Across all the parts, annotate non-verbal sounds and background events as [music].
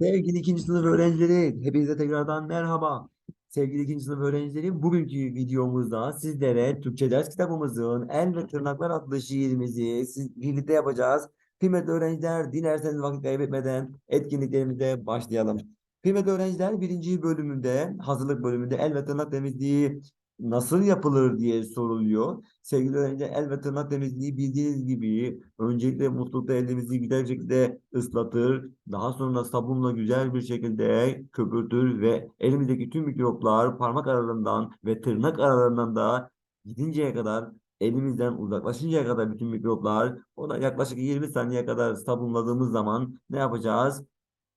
Sevgili ikinci sınıf öğrencileri, hepinize tekrardan merhaba. Sevgili ikinci sınıf öğrencileri, bugünkü videomuzda sizlere Türkçe ders kitabımızın El ve Tırnaklar adlı şiirimizi siz birlikte yapacağız. Kıymetli öğrenciler, dilerseniz vakit kaybetmeden etkinliklerimize başlayalım. Kıymetli öğrenciler, birinci bölümünde, hazırlık bölümünde el ve tırnak temizliği nasıl yapılır diye soruluyor. Sevgili öğrenciler, el ve tırnak temizliği bildiğiniz gibi öncelikle muslukta elimizi güzel şekilde ıslatır. Daha sonra sabunla güzel bir şekilde köpürtür ve elimizdeki tüm mikroplar parmak aralarından ve tırnak aralarından da gidinceye kadar elimizden uzaklaşıncaya kadar bütün mikroplar o da yaklaşık 20 saniye kadar sabunladığımız zaman ne yapacağız?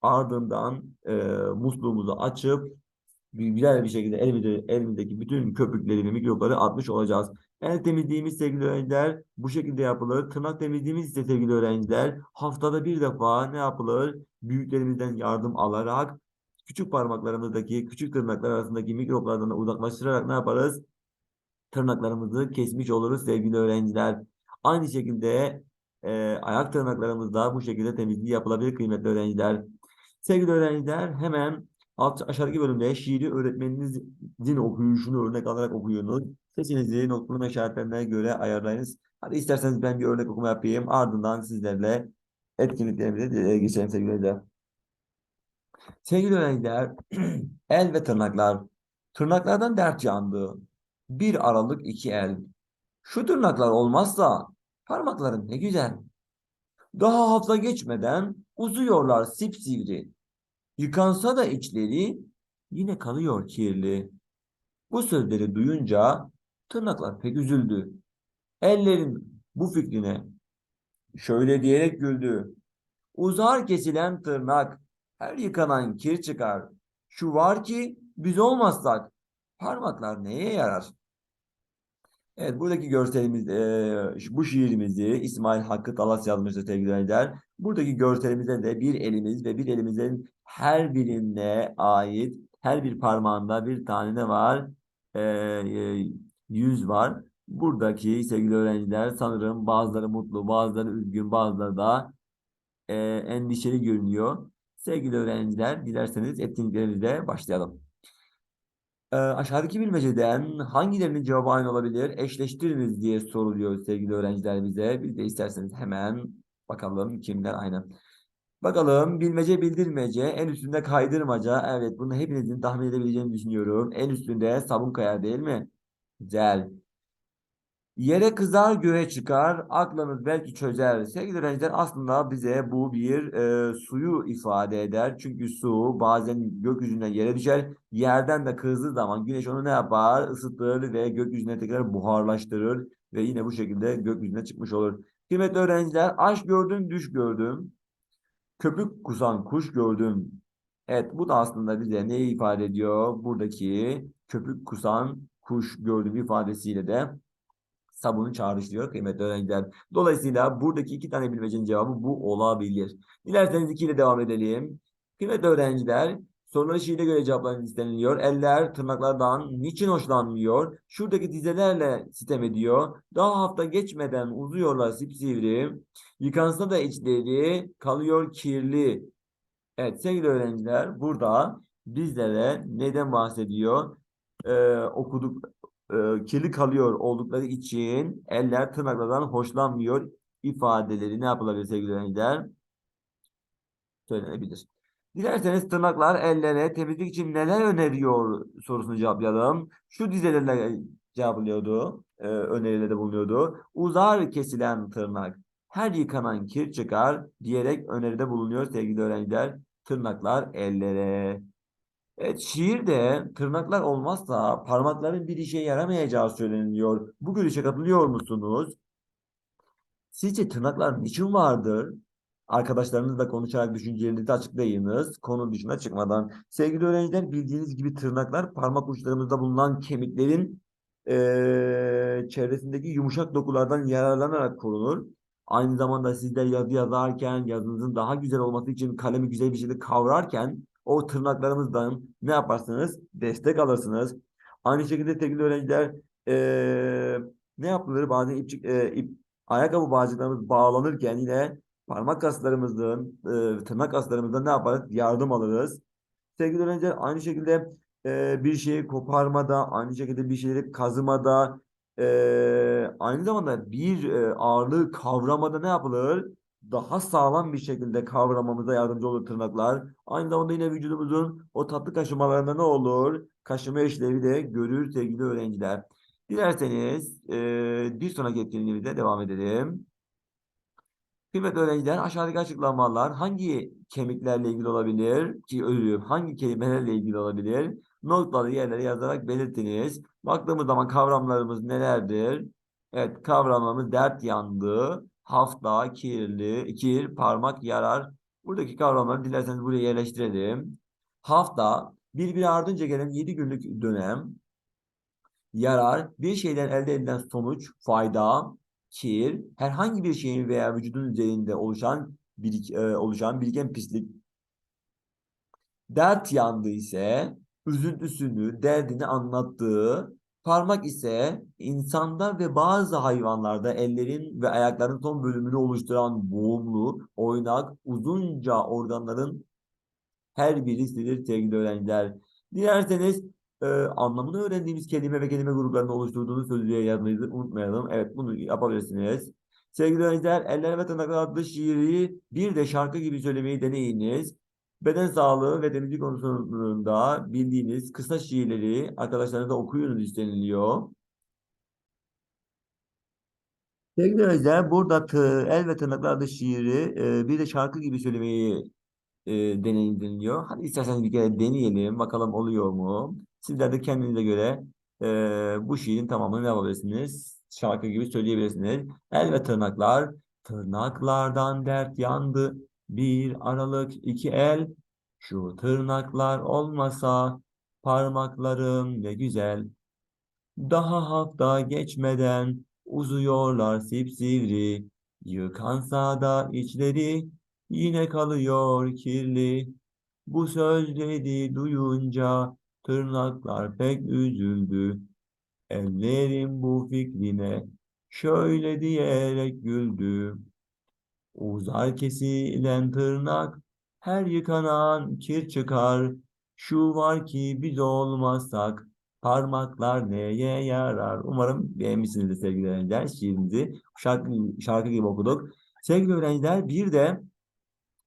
Ardından e, musluğumuzu açıp güzel bir şekilde elimizde, elimizdeki bütün köpükleri ve mikropları atmış olacağız. El temizliğimiz sevgili öğrenciler bu şekilde yapılır. Tırnak temizliğimiz ise sevgili öğrenciler haftada bir defa ne yapılır? Büyüklerimizden yardım alarak küçük parmaklarımızdaki küçük tırnaklar arasındaki mikroplardan da uzaklaştırarak ne yaparız? Tırnaklarımızı kesmiş oluruz sevgili öğrenciler. Aynı şekilde e, ayak tırnaklarımızda bu şekilde temizliği yapılabilir kıymetli öğrenciler. Sevgili öğrenciler hemen alt aşağıdaki bölümde şiiri öğretmeninizin okuyuşunu örnek alarak okuyunuz. Sesinizi notlarına işaretlerine göre ayarlayınız. Hadi isterseniz ben bir örnek okuma yapayım. Ardından sizlerle etkinliklerimize geçelim sevgili öğrenciler. Sevgili öğrenciler, [clears throat] el ve tırnaklar. Tırnaklardan dert yandı. Bir aralık iki el. Şu tırnaklar olmazsa parmakların ne güzel. Daha hafta geçmeden uzuyorlar sipsivri. Yıkansa da içleri yine kalıyor kirli. Bu sözleri duyunca tırnaklar pek üzüldü. Ellerin bu fikrine şöyle diyerek güldü. Uzar kesilen tırnak, her yıkanan kir çıkar. Şu var ki biz olmazsak parmaklar neye yarar? Evet buradaki görselimiz, eee, bu şiirimizi İsmail Hakkı Talas yazmıştır sevgili öğrenciler. Buradaki görselimizde de bir elimiz ve bir elimizin her birine ait her bir parmağında bir tane ne var? Eee, yüz var. Buradaki sevgili öğrenciler sanırım bazıları mutlu, bazıları üzgün, bazıları da eee, endişeli görünüyor. Sevgili öğrenciler, dilerseniz etkinliklerimize başlayalım. Ee, aşağıdaki bilmeceden hangilerinin cevabı aynı olabilir? Eşleştiriniz diye soruluyor sevgili öğrenciler bize. Biz de isterseniz hemen bakalım kimler aynı. Bakalım bilmece bildirmece en üstünde kaydırmaca. Evet bunu hepinizin tahmin edebileceğini düşünüyorum. En üstünde sabun kayar değil mi? Güzel. Yere kızar göğe çıkar, aklınız belki çözer. Sevgili öğrenciler aslında bize bu bir e, suyu ifade eder. Çünkü su bazen gökyüzünden yere düşer. Yerden de kızdığı zaman güneş onu ne yapar? Isıtır ve gökyüzüne tekrar buharlaştırır. Ve yine bu şekilde gökyüzüne çıkmış olur. Kıymetli öğrenciler aş gördüm, düş gördüm. Köpük kusan kuş gördüm. Evet bu da aslında bize neyi ifade ediyor? Buradaki köpük kusan kuş gördüm ifadesiyle de sabunu çağrıştırıyor kıymetli öğrenciler. Dolayısıyla buradaki iki tane bilmecenin cevabı bu olabilir. Dilerseniz iki ile devam edelim. Kıymetli öğrenciler soruları şiire göre cevaplarınız isteniliyor. Eller tırnaklardan niçin hoşlanmıyor? Şuradaki dizelerle sitem ediyor. Daha hafta geçmeden uzuyorlar sipsivri. Yıkansa da içleri kalıyor kirli. Evet sevgili öğrenciler burada bizlere neden bahsediyor? Ee, okuduk e, kirli kalıyor oldukları için eller tırnaklardan hoşlanmıyor ifadeleri ne yapılabilir sevgili öğrenciler? Söylenebilir. Dilerseniz tırnaklar ellere temizlik için neler öneriyor sorusunu cevaplayalım. Şu dizelerle cevaplıyordu, e, önerilerde bulunuyordu. Uzar kesilen tırnak, her yıkanan kir çıkar diyerek öneride bulunuyor sevgili öğrenciler. Tırnaklar ellere. Evet, şiirde tırnaklar olmazsa parmakların bir işe yaramayacağı söyleniyor. Bu görüşe katılıyor musunuz? Sizce tırnaklar niçin vardır? Arkadaşlarınızla konuşarak düşüncelerinizi açıklayınız. Konu dışına çıkmadan. Sevgili öğrenciler bildiğiniz gibi tırnaklar parmak uçlarımızda bulunan kemiklerin eee, çevresindeki yumuşak dokulardan yararlanarak korunur. Aynı zamanda sizler yazı yazarken yazınızın daha güzel olması için kalemi güzel bir şekilde kavrarken o tırnaklarımızdan ne yaparsınız? Destek alırsınız. Aynı şekilde sevgili öğrenciler eee, ne yapılır? Bazen ipçik, eee, ip, ayakkabı bağcıklarımız bağlanırken yine parmak kaslarımızın, e, tırnak kaslarımızdan ne yaparız? Yardım alırız. Sevgili öğrenciler aynı şekilde e, bir şeyi koparmada, aynı şekilde bir şeyleri kazımada, e, aynı zamanda bir e, ağırlığı kavramada ne yapılır? Daha sağlam bir şekilde kavramamıza yardımcı olur tırnaklar. Aynı zamanda yine vücudumuzun o tatlı kaşımalarında ne olur? Kaşıma işlevi de görür sevgili öğrenciler. Dilerseniz e, bir sonraki etkinliğimizde devam edelim. Kıymetli öğrenciler aşağıdaki açıklamalar hangi kemiklerle ilgili olabilir ki ölüm hangi kelimelerle ilgili olabilir? Notları yerlere yazarak belirtiniz. Baktığımız zaman kavramlarımız nelerdir? Evet kavramlarımız dert yandı, hafta, kirli, kir, parmak, yarar. Buradaki kavramları dilerseniz buraya yerleştirelim. Hafta birbiri ardınca gelen 7 günlük dönem. Yarar bir şeyden elde edilen sonuç, fayda, kir, herhangi bir şeyin veya vücudun üzerinde oluşan birik, e, oluşan biriken pislik. Dert yandı ise üzüntüsünü, derdini anlattığı, parmak ise insanda ve bazı hayvanlarda ellerin ve ayakların son bölümünü oluşturan boğumlu, oynak, uzunca organların her birisidir sevgili öğrenciler. Dilerseniz e, anlamını öğrendiğimiz kelime ve kelime gruplarını oluşturduğunuz sözlüğe yazmayı unutmayalım. Evet bunu yapabilirsiniz. Sevgili öğrenciler, Eller ve Tırnaklar adlı şiiri bir de şarkı gibi söylemeyi deneyiniz. Beden sağlığı ve temizlik konusunda bildiğiniz kısa şiirleri arkadaşlarınıza okuyunuz isteniliyor. Sevgili öğrenciler, burada tı, El ve Tırnaklar adlı şiiri e, bir de şarkı gibi söylemeyi e, deneyin deniliyor. Hadi isterseniz bir kere deneyelim. Bakalım oluyor mu? Sizler de kendinize göre e, bu şiirin tamamını yapabilirsiniz? Şarkı gibi söyleyebilirsiniz. El ve tırnaklar. Tırnaklardan dert yandı. Bir aralık iki el. Şu tırnaklar olmasa parmaklarım ne güzel. Daha hafta geçmeden uzuyorlar sipsivri. Yıkansa da içleri yine kalıyor kirli. Bu sözleri duyunca tırnaklar pek üzüldü. Ellerim bu fikrine şöyle diyerek güldü. Uzar kesilen tırnak her yıkanan kir çıkar. Şu var ki biz olmazsak parmaklar neye yarar? Umarım beğenmişsinizdir sevgili öğrenciler şiirimizi. Şarkı, şarkı gibi okuduk. Sevgili öğrenciler bir de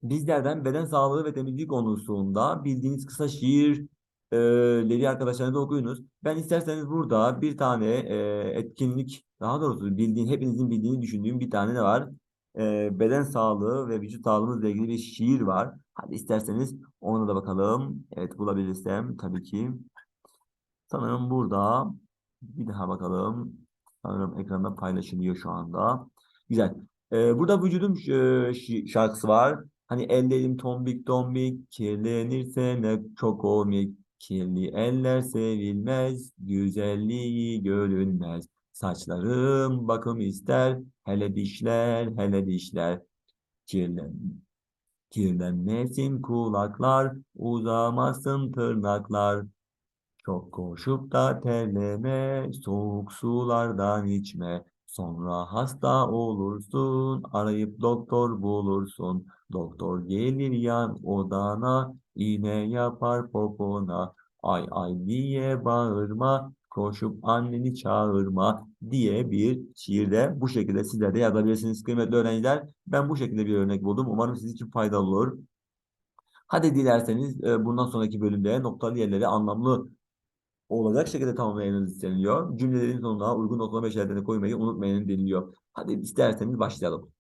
bizlerden beden sağlığı ve temizlik konusunda bildiğiniz kısa şiirleri arkadaşlarınıza okuyunuz. Ben isterseniz burada bir tane e, etkinlik, daha doğrusu bildiğin, hepinizin bildiğini düşündüğüm bir tane de var. E, beden sağlığı ve vücut sağlığımızla ilgili bir şiir var. Hadi isterseniz ona da bakalım. Evet bulabilirsem tabii ki. Sanırım burada bir daha bakalım. Sanırım ekranda paylaşılıyor şu anda. Güzel. Ee, burada vücudum e, şarkısı var. Hani ellerim tombik tombik kirlenirse ne çok komik. Kirli eller sevilmez, güzelliği görünmez. Saçlarım bakım ister, hele dişler, hele dişler. Kirlen, kirlenmesin kulaklar, uzamasın tırnaklar. Çok koşup da terleme, soğuk sulardan içme. Sonra hasta olursun, arayıp doktor bulursun. Doktor gelir yan odana, iğne yapar popona. Ay ay diye bağırma, koşup anneni çağırma diye bir şiirde bu şekilde sizler de yazabilirsiniz kıymetli öğrenciler. Ben bu şekilde bir örnek buldum. Umarım sizin için faydalı olur. Hadi dilerseniz e, bundan sonraki bölümde noktalı yerleri anlamlı olacak şekilde tamamlayanız isteniliyor. Cümlelerin sonuna uygun noklama işaretlerini koymayı unutmayın deniliyor. Hadi isterseniz başlayalım.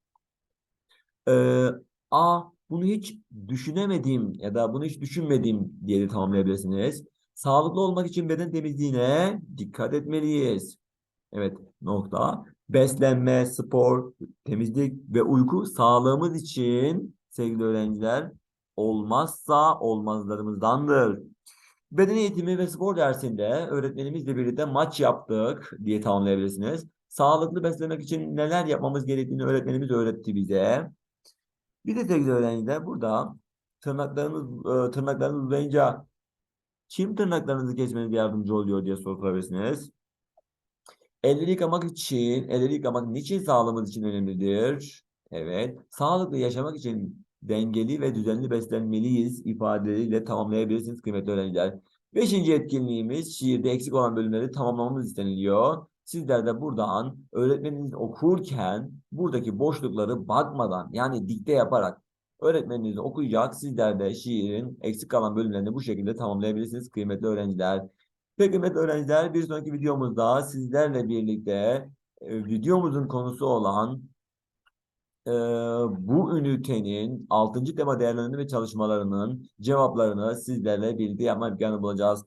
Ee, A. Bunu hiç düşünemedim ya da bunu hiç düşünmedim diye de tamamlayabilirsiniz. Sağlıklı olmak için beden temizliğine dikkat etmeliyiz. Evet nokta. Beslenme, spor, temizlik ve uyku sağlığımız için sevgili öğrenciler olmazsa olmazlarımızdandır. Beden eğitimi ve spor dersinde öğretmenimizle birlikte maç yaptık diye tamamlayabilirsiniz. Sağlıklı beslemek için neler yapmamız gerektiğini öğretmenimiz öğretti bize. Bir de sevgili öğrenciler burada tırnaklarınız, e, tırnaklarınız uzayınca kim tırnaklarınızı kesmenize yardımcı oluyor diye soru sorabilirsiniz. Elleri yıkamak için, elleri yıkamak niçin sağlığımız için önemlidir? Evet. Sağlıklı yaşamak için dengeli ve düzenli beslenmeliyiz ifadeleriyle tamamlayabilirsiniz kıymetli öğrenciler. Beşinci etkinliğimiz şiirde eksik olan bölümleri tamamlamamız isteniliyor. Sizler de buradan öğretmeniniz okurken buradaki boşlukları bakmadan yani dikte yaparak öğretmeniniz okuyacak. Sizler de şiirin eksik kalan bölümlerini bu şekilde tamamlayabilirsiniz kıymetli öğrenciler. Peki kıymetli öğrenciler bir sonraki videomuzda sizlerle birlikte e, videomuzun konusu olan e, bu ünitenin 6. tema değerlendirme çalışmalarının cevaplarını sizlerle birlikte yapma imkanı bulacağız.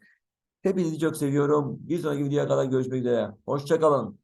Hepinizi çok seviyorum. Bir sonraki videoya kadar görüşmek üzere. Hoşça kalın.